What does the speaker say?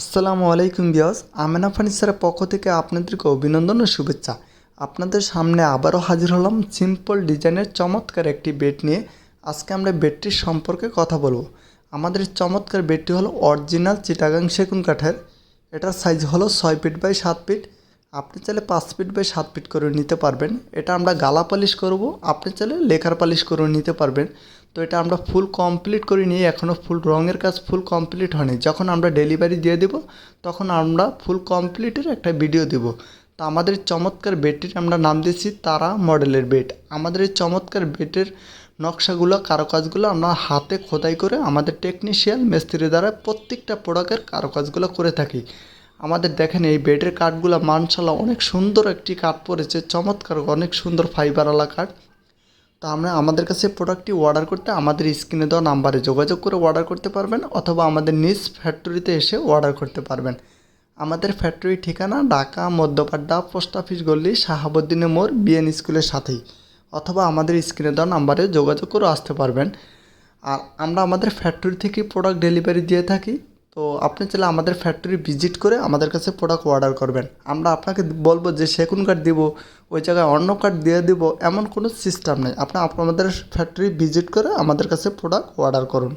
আসসালামু আলাইকুম বিয়াস আমেনা ফার্নিচারের পক্ষ থেকে আপনাদেরকে অভিনন্দন ও শুভেচ্ছা। আপনাদের সামনে আবারও হাজির হলাম সিম্পল ডিজাইনের চমৎকার একটি বেড নিয়ে। আজকে আমরা বেডটির সম্পর্কে কথা বলব। আমাদের চমৎকার বেডটি হলো অরিজিনাল চিটাগাং সেগুন কাঠের। এটার সাইজ হলো ছয় ফিট বাই সাত ফিট আপনি চাইলে পাঁচ ফিট বাই সাত ফিট করে নিতে পারবেন। এটা আমরা গালা পালিশ করব, আপনি চাইলে লেখার পালিশ করে নিতে পারবেন। তো এটা আমরা ফুল কমপ্লিট করে নিয়ে এখনও ফুল রঙের কাজ ফুল কমপ্লিট হয়নি। যখন আমরা ডেলিভারি দিয়ে দেব, তখন আমরা ফুল কমপ্লিটের একটা ভিডিও দেব। তো আমাদের চমৎকার বেডটির আমরা নাম দিয়েছি তারা মডেলের বেড আমাদের এই চমৎকার বেডের নকশাগুলো, কারুকাজগুলো আমরা হাতে খোদাই করে আমাদের টেকনিশিয়ান মিস্ত্রি দ্বারা প্রত্যেকটা প্রোডাক্টের কারুকাজগুলো করে থাকি। আমাদের দেখেন এই বেডের কাঠগুলো মানশালা অনেক সুন্দর একটি কাঠ পড়েছে, চমৎকার অনেক সুন্দর ফাইবারওয়ালা কাঠ। তো আমরা আমাদের কাছে প্রোডাক্টটি অর্ডার করতে আমাদের স্ক্রিনে দেওয়া নাম্বারে যোগাযোগ করে অর্ডার করতে পারবেন অথবা আমাদের নিজ ফ্যাক্টরিতে এসে অর্ডার করতে পারবেন। আমাদের ফ্যাক্টরি ঠিকানা ঢাকা, মধ্যপাড্ডা, পোস্ট অফিস গল্লি শাহাবুদ্দিনের মোড় বিএন স্কুলের সাথেই। অথবা আমাদের স্ক্রিনে দেওয়া নাম্বারে যোগাযোগ করে আসতে পারবেন। আর আমরা আমাদের ফ্যাক্টরি থেকে প্রোডাক্ট ডেলিভারি দিয়ে থাকি। তো আপনি চাইলে আমাদের ফ্যাক্টরি ভিজিট করে আমাদের কাছে প্রোডাক্ট অর্ডার করবেন। আমরা আপনাকে বলব যে সেগুন কার্ড দিব, ওই জায়গায় অন্য কার্ড দিয়ে দিব, এমন কোনো সিস্টেম নেই। আপনি আমাদের ফ্যাক্টরি ভিজিট করে আমাদের কাছে প্রোডাক্ট অর্ডার করুন।